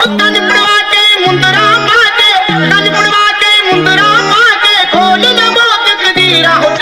ਕੰਨ ਪੜਵਾ ਕੇ ਮੁੰਦਰਾ ਪਾ ਕੇ ਕੰਨ ਪੜਵਾ ਕੇ ਮੁੰਦਰਾ ਪਾ ਕੇ, ਖੋਲ ਲਵੋ ਤਕਦੀਰਾਂ ਹੋ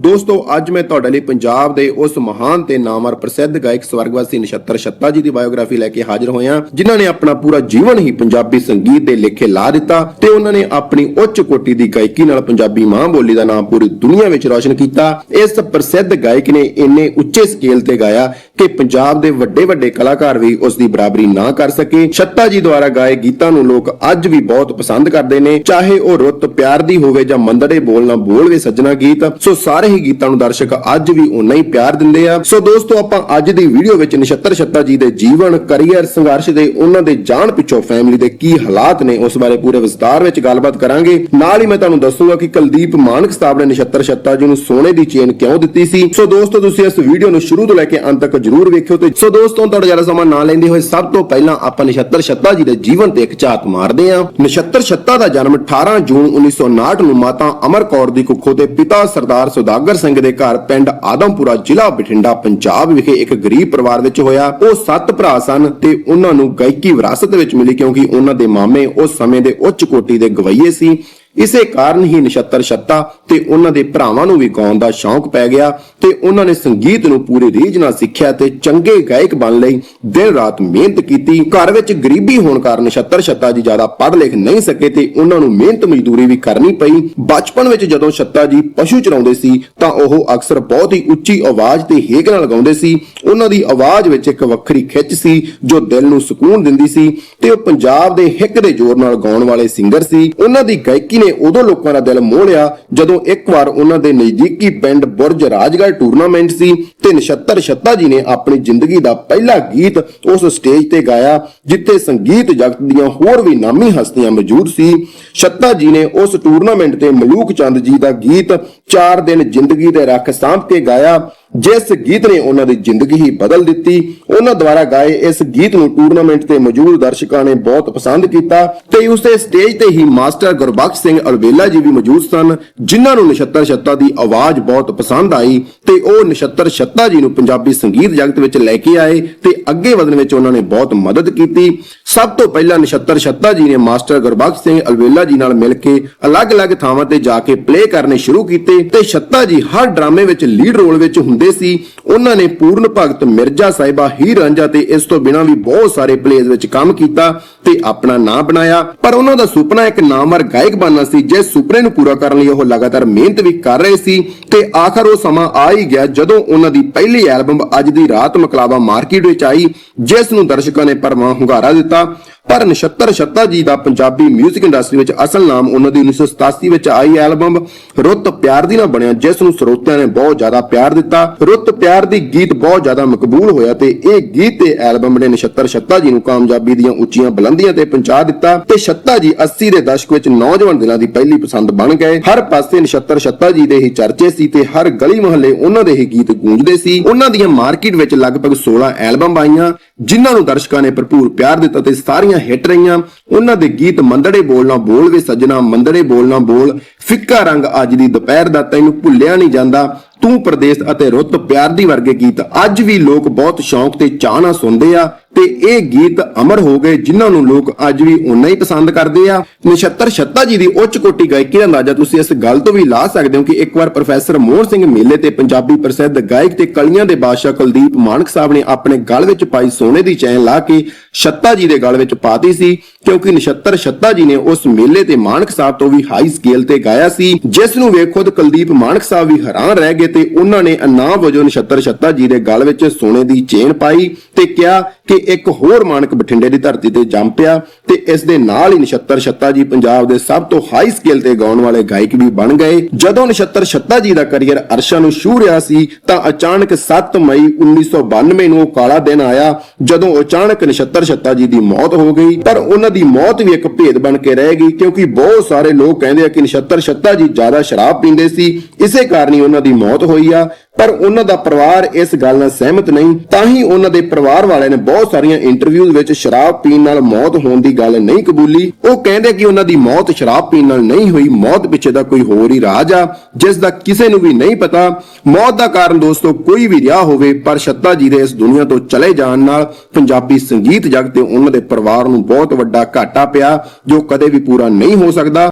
ਦੋਸਤੋ, ਅੱਜ ਮੈਂ ਤੁਹਾਡੇ ਲਈ ਪੰਜਾਬ ਦੇ ਉਸ ਮਹਾਨ ਤੇ ਨਾਮਵਰ ਪ੍ਰਸਿੱਧ ਗਾਇਕ ਸਵਰਗਵਾਸੀ ਨਛੱਤਰ ਛੱਤਾ ਜੀ ਦੀ ਬਾਇਓਗ੍ਰਾਫੀ ਲੈ ਕੇ ਹਾਜ਼ਰ ਹੋਇਆ ਜਿਨ੍ਹਾਂ ਨੇ ਆਪਣਾ ਪੂਰਾ ਜੀਵਨ ਹੀ ਪੰਜਾਬੀ ਸੰਗੀਤ ਦੇ ਲੇਖੇ ਲਾ ਦਿੱਤਾ ਤੇ ਉਹਨਾਂ ਨੇ ਆਪਣੀ ਉੱਚ ਕੋਟੀ ਦੀ ਗਾਇਕੀ ਨਾਲ ਪੰਜਾਬੀ ਮਾਂ ਬੋਲੀ ਦਾ ਨਾਮ ਪੂਰੀ ਦੁਨੀਆ ਵਿੱਚ ਰੌਸ਼ਨ ਕੀਤਾ। ਇਸ ਪ੍ਰਸਿੱਧ ਗਾਇਕ ਨੇ ਇੰਨੇ ਉੱਚੇ ਸਕੇਲ ਤੇ ਗਾਇਆ ਕਿ ਪੰਜਾਬ ਦੇ ਵੱਡੇ ਵੱਡੇ ਕਲਾਕਾਰ ਵੀ ਉਸ ਦੀ ਬਰਾਬਰੀ ਨਾ ਕਰ ਸਕੇ। ਛੱਤਾ ਜੀ ਦੁਆਰਾ ਗਾਏ ਗੀਤਾਂ ਨੂੰ ਲੋਕ ਅੱਜ ਵੀ ਬਹੁਤ ਪਸੰਦ ਕਰਦੇ ਨੇ। ਚਾਹੇ ਉਹ ਰੁੱਤ ਪਿਆਰ ਦੀ ਹੋਵੇ ਜਾਂ ਮੰਦੜੇ ਬੋਲ ਨਾ ਸੱਜਣਾ ਗੀਤ, ਸੋ ਸਾਰੇ ਹੀ ਗੀਤਾਂ ਨੂੰ ਦਰਸ਼ਕ ਅੱਜ ਵੀ ਉਨਾ ਹੀ ਪਿਆਰ ਦਿੰਦੇ ਆ। ਸੋ ਦੋਸਤੋ, ਆਪਾਂ ਅੱਜ ਦੀ ਵੀਡੀਓ ਵਿੱਚ ਨਛੱਤਰ ਛੱਤਾ ਜੀ ਦੇ ਜੀਵਨ, ਕੈਰੀਅਰ, ਸੰਘਰਸ਼ ਦੇ ਉਹਨਾਂ ਦੇ ਜਾਣ ਪਿੱਛੋਂ ਫੈਮਿਲੀ ਦੇ ਕੀ ਹਾਲਾਤ ਨੇ ਉਸ ਬਾਰੇ ਪੂਰੇ ਵਿਸਤਾਰ ਵਿੱਚ ਗੱਲਬਾਤ ਕਰਾਂਗੇ। ਨਾਲ ਹੀ ਮੈਂ ਤੁਹਾਨੂੰ ਦੱਸੂਗਾ ਕਿ ਕੁਲਦੀਪ ਮਾਨਕ ਸਾਹਿਬ ਨੇ ਨਛੱਤਰ ਛੱਤਾ ਜੀ ਨੂੰ ਸੋਨੇ ਦੀ ਚੇਨ ਕਿਉਂ ਦਿੱਤੀ ਸੀ? ਸੋ ਦੋਸਤੋ, ਤੁਸੀਂ ਇਸ ਵੀਡੀਓ ਨੂੰ ਸ਼ੁਰੂ ਤੋਂ ਲੈ ਕੇ ਅੰਤ ਤੱਕ ਜਰੂਰ ਵੇਖਿਓ ਤੇ ਸੋ ਦੋਸਤੋ ਤੁਹਾਡਾ ਜ਼ਿਆਦਾ ਸਮਾਂ ਨਾ ਲੈਂਦੇ ਹੋਏ ਸਭ ਤੋਂ ਪਹਿਲਾਂ ਆਪਾਂ ਨਛੱਤਰ ਛੱਤਾ ਜੀ ਦੇ ਜੀਵਨ ਤੇ ਇੱਕ ਝਾਤ ਮਾਰਦੇ ਹਾਂ। ਨਛੱਤਰ ਛੱਤਾ ਦਾ ਜਨਮ 18 ਜੂਨ 1959 ਨੂੰ ਮਾਤਾ ਅਮਰ ਕੌਰ ਦੀ ਕੁੱਖੋਂ ਤੇ ਪਿਤਾ ਸਰਦਾਰ ਸੁਦਾਗਰ ਸਿੰਘ ਦੇ ਘਰ ਪਿੰਡ ਆਦਮਪੁਰਾ ਜ਼ਿਲ੍ਹਾ ਬਠਿੰਡਾ, ਪੰਜਾਬ ਵਿਖੇ ਇੱਕ ਗਰੀਬ ਪਰਿਵਾਰ ਵਿੱਚ ਹੋਇਆ। ਉਹ ਸੱਤ ਭਰਾ ਸਨ ਤੇ ਉਹਨਾਂ ਨੂੰ ਗਾਇਕੀ ਵਿਰਾਸਤ ਵਿੱਚ ਮਿਲੀ ਕਿਉਂਕਿ ਉਹਨਾਂ ਦੇ ਮਾਮੇ ਉਸ ਸਮੇਂ ਦੇ ਉੱਚ ਕੋਟੀ ਦੇ ਗਵਈਏ ਸੀ। ਇਸੇ ਕਾਰਨ ਹੀ ਨਛੱਤਰ ਛੱਤਾ ਤੇ ਉਹਨਾਂ ਦੇ ਭਰਾਵਾਂ ਨੂੰ ਵੀ ਗਾਉਣ ਦਾ ਸ਼ੌਂਕ ਪੈ ਗਿਆ ਤੇ ਉਹਨਾਂ ਨੇ ਸੰਗੀਤ ਨੂੰ ਪੂਰੀ ਰੀਝ ਨਾਲ ਸਿੱਖਿਆ ਤੇ ਚੰਗੇ ਗਾਇਕ ਬਣ ਲਈ ਦਿਨ ਰਾਤ ਮਿਹਨਤ ਕੀਤੀ। ਘਰ ਵਿੱਚ ਗਰੀਬੀ ਹੋਣ ਕਾਰਨ ਨਛੱਤਰ ਛੱਤਾ ਜੀ ਜ਼ਿਆਦਾ ਪੜ੍ਹ ਲਿਖ ਨਹੀਂ ਸਕੇ ਤੇ ਉਹਨਾਂ ਨੂੰ ਮਿਹਨਤ ਮਜ਼ਦੂਰੀ ਵੀ ਕਰਨੀ ਪਈ। ਬਚਪਨ ਵਿੱਚ ਜਦੋਂ ਛੱਤਾ ਜੀ ਪਸ਼ੂ ਚਰਾਉਂਦੇ ਸੀ ਤਾਂ ਉਹ ਅਕਸਰ ਬਹੁਤ ਹੀ ਉੱਚੀ ਆਵਾਜ਼ ਤੇ ਹੇਕ ਨਾਲ ਗਾਉਂਦੇ ਸੀ। ਉਹਨਾਂ ਦੀ ਆਵਾਜ਼ ਵਿੱਚ ਇੱਕ ਵੱਖਰੀ ਖਿੱਚ ਸੀ ਜੋ ਦਿਲ ਨੂੰ ਸਕੂਨ ਦਿੰਦੀ ਸੀ ਤੇ ਉਹ ਪੰਜਾਬ ਦੇ ਹਿੱਕ ਦੇ ਜ਼ੋਰ ਨਾਲ ਗਾਉਣ ਵਾਲੇ ਸਿੰਗਰ ਸੀ। ਉਹਨਾਂ ਦੀ ਗਾਇਕੀ ਨੇ ਉਦੋਂ ਲੋਕਾਂ ਦਾ ਦਿਲ ਮੋਹ ਲਿਆ ਜਦੋਂ ਇੱਕ ਵਾਰ ਉਹਨਾਂ ਦੇ ਨਜ਼ਦੀਕੀ ਪਿੰਡ ਬੁਰਜ ਰਾਜਗੜ੍ਹ ਟੂਰਨਾਮੈਂਟ ਸੀ ਤੇ ਨਛੱਤਰ ਛੱਤਾ ਜੀ ਨੇ ਆਪਣੀ ਜ਼ਿੰਦਗੀ ਦਾ ਪਹਿਲਾ ਗੀਤ ਉਸ ਸਟੇਜ ਤੇ ਗਾਇਆ, ਜਿੱਥੇ ਸੰਗੀਤ ਜਗਤ ਦੀਆਂ ਹੋਰ ਵੀ ਨਾਮੀ ਹਸਤੀਆਂ ਮੌਜੂਦ ਸੀ। ਛੱਤਾ ਜੀ ਨੇ ਉਸ ਟੂਰਨਾਮੈਂਟ ਤੇ ਮਲੂਕ ਚੰਦ ਜੀ ਦਾ ਗੀਤ 4 ਦਿਨ ਜ਼ਿੰਦਗੀ ਦੇ ਰੱਖ ਸਾਂਭ ਕੇ ਗਾਇਆ। ਜਿਸ ਗੀਤ ਨੇ ਉਹਨਾਂ ਦੀ ਜ਼ਿੰਦਗੀ ਹੀ ਬਦਲ ਦਿੱਤੀ, ਉਹਨਾਂ ਦੁਆਰਾ ਗਾਏ ਇਸ ਗੀਤ ਨੂੰ ਟੂਰਨਾਮੈਂਟ ਤੇ ਮੌਜੂਦ ਦਰਸ਼ਕਾਂ ਨੇ ਬਹੁਤ ਪਸੰਦ ਕੀਤਾ ਤੇ ਉਸ ਦੇ ਸਟੇਜ ਤੇ ਹੀ ਮਾਸਟਰ ਗੁਰਬਖਸ਼ ਸਿੰਘ ਅਲਵੇਲਾ ਜੀ ਵੀ ਮੌਜੂਦ ਸਨ, ਜਿਨ੍ਹਾਂ ਨੂੰ ਨਛੱਤਰ ਛੱਤਾ ਦੀ ਆਵਾਜ਼ ਬਹੁਤ ਪਸੰਦ ਆਈ ਤੇ ਉਹ ਨਛੱਤਰ ਛੱਤਾ ਜੀ ਨੂੰ ਪੰਜਾਬੀ ਸੰਗੀਤ ਜਗਤ ਵਿੱਚ ਲੈ ਕੇ ਆਏ ਤੇ ਅੱਗੇ ਵਧਣ ਵਿੱਚ ਉਹਨਾਂ ਨੇ ਬਹੁਤ ਮਦਦ ਕੀਤੀ। ਸਭ ਤੋਂ ਪਹਿਲਾਂ ਨਛੱਤਰ ਛੱਤਾ ਜੀ ਨੇ ਮਾਸਟਰ ਗੁਰਬਖਸ਼ ਸਿੰਘ ਅਲਵੇਲਾ ਜੀ ਨਾਲ ਮਿਲ ਕੇ ਅਲੱਗ-ਅਲੱਗ ਥਾਵਾਂ ਤੇ ਜਾ ਕੇ ਪਲੇ ਕਰਨੇ ਸ਼ੁਰੂ ਕੀਤੇ ਤੇ ਛੱਤਾ ਜੀ ਹਰ ਡਰਾਮੇ ਵਿੱਚ ਲੀਡ ਰੋਲ ਵਿੱਚ ਹੁੰਦੇ ਸੀ, ਉਹਨਾਂ ਨੇ ਪੂਰਨ ਭਗਤ ਮਿਰਜ਼ਾ ਸਾਹਿਬਾ ਹੀਰ ਰਾਂਝਾ ਤੇ ਇਸ ਤੋਂ ਬਿਨਾਂ ਵੀ ਬਹੁਤ ਸਾਰੇ ਪਲੇਜ਼ ਵਿੱਚ ਕੰਮ ਕੀਤਾ ਤੇ ਆਪਣਾ ਨਾਂ ਬਣਾਇਆ। ਪਰ ਉਹਨਾਂ ਦਾ ਸੁਪਨਾ ਇੱਕ ਨਾਮਵਰ ਗਾਇਕ ਬਣਨਾ ਸੀ, ਜਿਸ ਸੁਪਨੇ ਨੂੰ ਪੂਰਾ ਕਰਨ ਲਈ ਉਹ ਲਗਾਤਾਰ ਮਿਹਨਤ ਵੀ ਕਰ ਰਹੇ ਸੀ। ਤੇ ਆਖਰ ਉਹ ਸਮਾਂ ਆ ਹੀ ਗਿਆ ਜਦੋਂ ਉਹਨਾਂ ਦੀ ਪਹਿਲੀ ਐਲਬਮ ਅੱਜ ਦੀ ਰਾਤ ਮਕਲਾਵਾ ਮਾਰਕੀਟ ਵਿੱਚ ਆਈ, ਜਿਸ ਨੂੰ ਦਰਸ਼ਕਾਂ ਨੇ ਪਰਮਾ ਹੁੰਗਾਰਾ ਦਿੱਤਾ। ਪਰ ਨਛੱਤਰ ਛੱਤਾ ਜੀ ਦਾ ਪੰਜਾਬੀ 뮤직 ਇੰਡਸਟਰੀ ਵਿੱਚ ਅਸਲ ਨਾਮ ਉਹਨਾਂ ਦੀ 1987 ਵਿੱਚ ਆਈ ਐਲਬਮ ਰੁੱਤ ਪਿਆਰ ਦੀ ਨਾਲ ਬਣਿਆ, ਜਿਸ ਨੂੰ ਸਰੋਤਿਆਂ ਨੇ ਬਹੁਤ ਜ਼ਿਆਦਾ ਪਿਆਰ ਦਿੱਤਾ। ਰੁੱਤ ਪਿਆਰ ਦੀ ਗੀਤ ਬਹੁਤ ਜ਼ਿਆਦਾ ਮਕਬੂਲ ਹੋਇਆ ਤੇ ਇਹ ਗੀਤ ਤੇ ਐਲਬਮ ਨੇ ਨਛੱਤਰ ਛੱਤਾ ਜੀ ਨੂੰ ਕਾਮਯਾਬੀ ਦੀਆਂ ਉੱਚੀਆਂ ਬੁਲੰਦੀਆਂ ਤੇ ਪਹੁੰਚਾ ਦਿੱਤਾ ਤੇ ਛੱਤਾ ਜੀ 80 ਦੇ ਦਸ਼ਕ ਵਿੱਚ ਨੌਜਵਾਨ ਦਿਲਾਂ ਦੀ ਪਹਿਲੀ ਪਸੰਦ ਬਣ ਗਏ। ਹਰ ਪਾਸੇ ਨਛੱਤਰ ਛੱਤਾ ਜੀ ਦੇ ਹੀ ਚਰਚੇ ਸੀ ਤੇ ਹਰ ਗਲੀ ਮੁਹੱਲੇ ਉਹਨਾਂ ਦੇ ਹੀ ਗੀਤ ਗੂੰਜਦੇ ਸੀ। ਉਹਨਾਂ ਦੀਆਂ ਮਾਰਕੀਟ ਵਿੱਚ ਲਗਭਗ 16 ਐਲਬਮ ਆਈਆਂ। ਜਿਨ੍ਹਾਂ ਨੂੰ ਦਰਸ਼ਕਾਂ ਨੇ ਭਰਪੂਰ ਪਿਆਰ ਦਿੱਤਾ ਤੇ ਸਾਰੀਆਂ ਹਿੱਟ ਰਹੀਆਂ, ਉਹਨਾਂ ਦੇ ਗੀਤ ਮੰਦੜੇ ਬੋਲਣਾ ਬੋਲ ਵੇ ਸੱਜਣਾ, ਮੰਦੜੇ ਬੋਲਣਾ ਬੋਲ, ਫਿੱਕਾ ਰੰਗ ਅੱਜ ਦੀ ਦੁਪਹਿਰ ਦਾ ਤੈਨੂੰ ਭੁੱਲਿਆ ਨਹੀਂ ਜਾਂਦਾ, ਤੂੰ ਪ੍ਰਦੇਸ਼ ਅਤੇ ਰੁੱਤ ਪਿਆਰ ਦੀ ਵਰਗੇ ਗੀਤ। ਅੱਜ ਵੀ ਲੋਕ ਬਹੁਤ ਸ਼ੌਂਕ ਤੇ ਚਾਹ ਨਾਲ ਸੁਣਦੇ ਆ ਤੇ ਇਹ ਗੀਤ ਅਮਰ ਹੋ ਗਏ, ਜਿਨ੍ਹਾਂ ਨੂੰ ਲੋਕ ਅੱਜ ਵੀ ਉਨਾ ਹੀ ਪਸੰਦ ਕਰਦੇ ਆ। ਨਛੱਤਰ ਛੱਤਾ ਜੀ ਦੀ ਉੱਚ ਕੋਟੀ ਗਾਇਕੀ ਦਾ ਅੰਦਾਜ਼ਾ ਤੁਸੀਂ ਇਸ ਗੱਲ ਤੋਂ ਵੀ ਲਾ ਸਕਦੇ ਹੋ ਕਿ ਇੱਕ ਵਾਰ ਪ੍ਰੋਫੈਸਰ ਮੋਹਨ ਸਿੰਘ ਮੇਲੇ ਤੇ ਪੰਜਾਬੀ ਪ੍ਰਸਿੱਧ ਗਾਇਕ ਤੇ ਕਲੀਆਂ ਦੇ ਬਾਦਸ਼ਾਹ ਕੁਲਦੀਪ ਮਾਨਕ ਸਾਹਿਬ ਨੇ ਆਪਣੇ ਗਲ ਵਿੱਚ ਪਾਈ ਸੋਨੇ ਦੀ ਚੈਨ ਲਾ ਕੇ ਛੱਤਾ ਜੀ ਦੇ ਗਲ ਵਿੱਚ ਪਾਤੀ ਸੀ, ਕਿਉਂਕਿ ਨਛੱਤਰ ਛੱਤਾ ਜੀ ਨੇ ਉਸ ਮੇਲੇ ਤੇ ਮਾਨਕ ਸਾਹਿਬ ਤੋਂ ਵੀ ਹਾਈ ਸਕੇਲ ਤੇ ਗਾਇਆ ਸੀ, ਜਿਸ ਨੂੰ ਵੇਖ ਖੁਦ ਕੁਲਦੀਪ ਮਾਨਕ ਸਾਹਿਬ ਵੀ ਹੈਰਾਨ ਰਹਿ ਗਏ ਤੇ ਉਹਨਾਂ ਨੇ ਇਨਾਮ ਵਜੋਂ ਨਛੱਤਰ ਛੱਤਾ ਜੀ ਦੇ ਗਲ ਵਿੱਚ ਸੋਨੇ ਦੀ ਚੇਨ ਪਾਈ ਤੇ ਕਿਹਾ ਕਿ ਇੱਕ ਹੋਰ ਮਾਨਕ ਬਠਿੰਡੇ ਦੀ ਧਰਤੀ ਤੇ ਜੰਮ ਪਿਆ ਤੇ ਇਸ ਦੇ ਨਾਲ ਹੀ ਨਛੱਤਰ ਛੱਤਾ ਜੀ ਪੰਜਾਬ ਦੇ ਸਭ ਤੋਂ ਹਾਈ ਸਕੇਲ ਤੇ ਗਾਉਣ ਵਾਲੇ ਗਾਇਕ ਵੀ ਬਣ ਗਏ। ਜਦੋਂ ਨਛੱਤਰ ਛੱਤਾ ਜੀ ਦਾ ਕੈਰੀਅਰ ਅਰਸ਼ਾਂ ਨੂੰ ਛੂ ਰਿਹਾ ਸੀ, ਤਾਂ ਅਚਾਨਕ 7 ਮਈ 1992 ਨੂੰ ਕਾਲਾ ਦਿਨ ਆਇਆ, ਜਦੋਂ ਅਚਾਨਕ ਨਛੱਤਰ ਛੱਤਾ ਜੀ ਦੀ ਮੌਤ ਹੋ ਗਈ। ਪਰ ਉਹਨਾਂ ਦੀ ਮੌਤ ਵੀ ਇੱਕ ਭੇਦ ਬਣ ਕੇ ਰਹਿ ਗਈ, ਕਿਉਂਕਿ ਬਹੁਤ ਸਾਰੇ ਲੋਕ ਕਹਿੰਦੇ ਆ ਕਿ ਨਛੱਤਰ ਛੱਤਾ ਜੀ ਜ਼ਿਆਦਾ ਸ਼ਰਾਬ ਪੀਂਦੇ ਸੀ, ਇਸੇ ਕਾਰਨ ਹੀ ਉਹਨਾਂ ਦੀ ਮੌਤ ਹੋਈ ਆ। ਪਰ ਉਹਨਾਂ ਦਾ ਪਰਿਵਾਰ ਇਸ ਗੱਲ ਨਾਲ ਸਹਿਮਤ ਨਹੀਂ, ਤਾਂ ਹੀ ਉਹਨਾਂ ਦੇ ਪਰਿਵਾਰ ਵਾਲਿਆਂ ਨੇ ਬਹੁਤ ਸਾਰੀਆਂ ਇੰਟਰਵਿਊਜ਼ ਵਿੱਚ ਸ਼ਰਾਬ ਪੀਣ ਨਾਲ ਮੌਤ ਹੋਣ ਦੀ ਗੱਲ ਨਹੀਂ ਕਬੂਲੀ। ਉਹ ਕਹਿੰਦੇ ਕਿ ਉਹਨਾਂ ਦੀ ਮੌਤ ਸ਼ਰਾਬ ਪੀਣ ਨਾਲ ਨਹੀਂ ਹੋਈ, ਮੌਤ ਪਿੱਛੇ ਦਾ ਕੋਈ ਹੋਰ ਹੀ ਰਾਜ ਆ, ਜਿਸ ਦਾ ਕਿਸੇ ਨੂੰ ਵੀ ਨਹੀਂ ਪਤਾ। ਮੌਤ ਦਾ ਕਾਰਨ ਦੋਸਤੋ, ਕੋਈ ਵੀ ਰਿਹਾ ਹੋਵੇ, ਪਰ ਛੱਤਾ ਜੀ ਦੇ ਇਸ ਦੁਨੀਆ ਤੋਂ ਚਲੇ ਜਾਣ ਨਾਲ ਪੰਜਾਬੀ ਸੰਗੀਤ ਜਗਤ ਤੇ ਉਹਨਾਂ ਦੇ ਪਰਿਵਾਰ ਨੂੰ ਬਹੁਤ ਵੱਡਾ ਘਾਟਾ ਪਿਆ, ਜੋ ਕਦੇ ਵੀ ਪੂਰਾ ਨਹੀਂ ਹੋ ਸਕਦਾ।